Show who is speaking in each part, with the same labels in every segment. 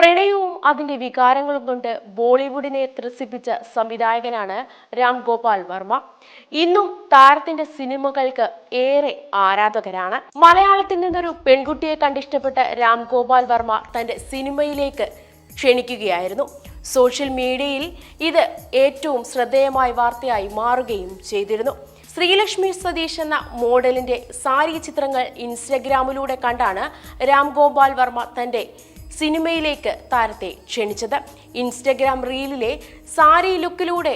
Speaker 1: പ്രണയവും അതിന്റെ വികാരങ്ങളും കൊണ്ട് ബോളിവുഡിനെ ത്രസിപ്പിച്ച സംവിധായകനാണ് രാം ഗോപാൽ വർമ്മ. ഇന്നും താരത്തിന്റെ സിനിമകൾക്ക് ഏറെ ആരാധകരാണ്. മലയാളത്തിൽ നിന്നൊരു പെൺകുട്ടിയെ കണ്ടിഷ്ടപ്പെട്ട രാം ഗോപാൽ വർമ്മ തന്റെ സിനിമയിലേക്ക് ക്ഷണിക്കുകയായിരുന്നു. സോഷ്യൽ മീഡിയയിൽ ഇത് ഏറ്റവും ശ്രദ്ധേയമായ വാർത്തയായി മാറുകയും ചെയ്തിരുന്നു. ശ്രീലക്ഷ്മി സതീഷ് എന്ന മോഡലിന്റെ സാരി ചിത്രങ്ങൾ ഇൻസ്റ്റഗ്രാമിലൂടെ കണ്ടാണ് രാം ഗോപാൽ വർമ്മ തന്റെ സിനിമയിലേക്ക് താരത്തെ ക്ഷണിച്ചത്. ഇൻസ്റ്റഗ്രാം റീലിലെ സാരി ലുക്കിലൂടെ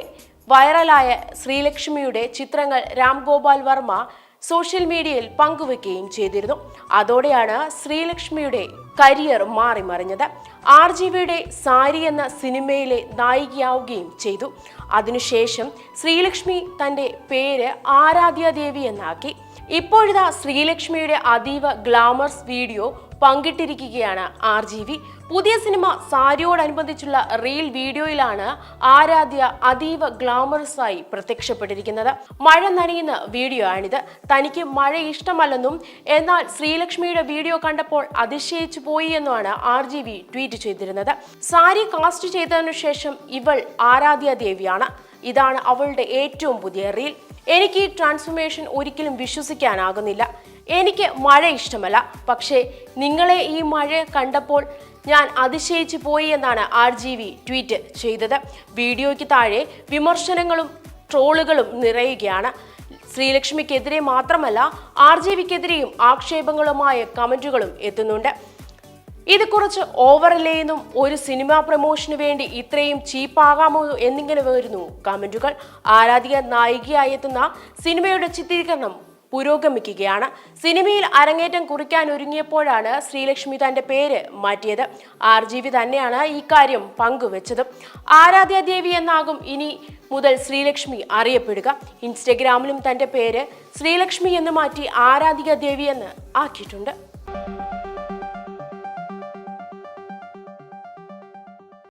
Speaker 1: വൈറലായ ശ്രീലക്ഷ്മിയുടെ ചിത്രങ്ങൾ രാം ഗോപാൽ വർമ്മ സോഷ്യൽ മീഡിയയിൽ പങ്കുവെക്കുകയും ചെയ്തിരുന്നു. അതോടെയാണ് ശ്രീലക്ഷ്മിയുടെ കരിയർ മാറി മാറിമറിഞ്ഞത് ആർ ജി വിയുടെ സാരി എന്ന സിനിമയിലെ നായികയാവുകയും ചെയ്തു. അതിനുശേഷം ശ്രീലക്ഷ്മി തന്റെ പേര് ആരാധ്യ ദേവി എന്നാക്കി. ഇപ്പോഴിതാ ശ്രീലക്ഷ്മിയുടെ അതീവ ഗ്ലാമർസ് വീഡിയോ പങ്കിട്ടിരിക്കുകയാണ് ആർ ജി വി പുതിയ സിനിമ സാരിയോടനുബന്ധിച്ചുള്ള റീൽ വീഡിയോയിലാണ് ആരാധ്യ അതീവ ഗ്ലാമറസ് ആയി പ്രത്യക്ഷപ്പെട്ടിരിക്കുന്നത്. മഴ നനയുന്ന വീഡിയോ ആണിത്. തനിക്ക് മഴ ഇഷ്ടമല്ലെന്നും എന്നാൽ ശ്രീലക്ഷ്മിയുടെ വീഡിയോ കണ്ടപ്പോൾ അതിശയിച്ചു പോയി എന്നുമാണ് ആർ ജി വി ട്വീറ്റ് ചെയ്തിരുന്നത്. സാരി കാസ്റ്റ് ചെയ്തതിനു ശേഷം ഇവൾ ആരാധ്യ ദേവിയാണ്. ഇതാണ് അവളുടെ ഏറ്റവും പുതിയ റീൽ. എനിക്ക് ഈ ട്രാൻസ്ഫോർമേഷൻ ഒരിക്കലും വിശ്വസിക്കാനാകുന്നില്ല. എനിക്ക് മഴ ഇഷ്ടമല്ല. പക്ഷേ നിങ്ങളെ ഈ മഴ കണ്ടപ്പോൾ ഞാൻ അതിശയിച്ചു പോയി എന്നാണ് ആർ ജി വി ട്വീറ്റ് ചെയ്തത്. വീഡിയോയ്ക്ക് താഴെ വിമർശനങ്ങളും ട്രോളുകളും നിറയുകയാണ്. ശ്രീലക്ഷ്മിക്കെതിരെ മാത്രമല്ല ആർ ജി വിക്കെതിരെയും ആക്ഷേപങ്ങളുമായ കമന്റുകളും എത്തുന്നുണ്ട്. ഇത് കുറച്ച് ഓവറിലേന്നും ഒരു സിനിമ പ്രൊമോഷന് വേണ്ടി ഇത്രയും ചീപ്പാകാമോ എന്നിങ്ങനെ വരുന്നു. കമന്റുകൾ ആരാധിക നായികയായി എത്തുന്ന സിനിമയുടെ ചിത്രീകരണം പുരോഗമിക്കുകയാണ്. സിനിമയിൽ അരങ്ങേറ്റം കുറിക്കാൻ ഒരുങ്ങിയപ്പോഴാണ് ശ്രീലക്ഷ്മി തന്റെ പേര് മാറ്റിയത്. ആർ ജി വി തന്നെയാണ് ഇക്കാര്യം കാര്യം പങ്കുവച്ചത്. ആരാധ്യ ദേവി എന്നാകും ഇനി മുതൽ ശ്രീലക്ഷ്മി അറിയപ്പെടുക. ഇൻസ്റ്റഗ്രാമിലും തന്റെ പേര് ശ്രീലക്ഷ്മി എന്ന് മാറ്റി ആരാധിക ദേവി എന്ന് ആക്കിയിട്ടുണ്ട്.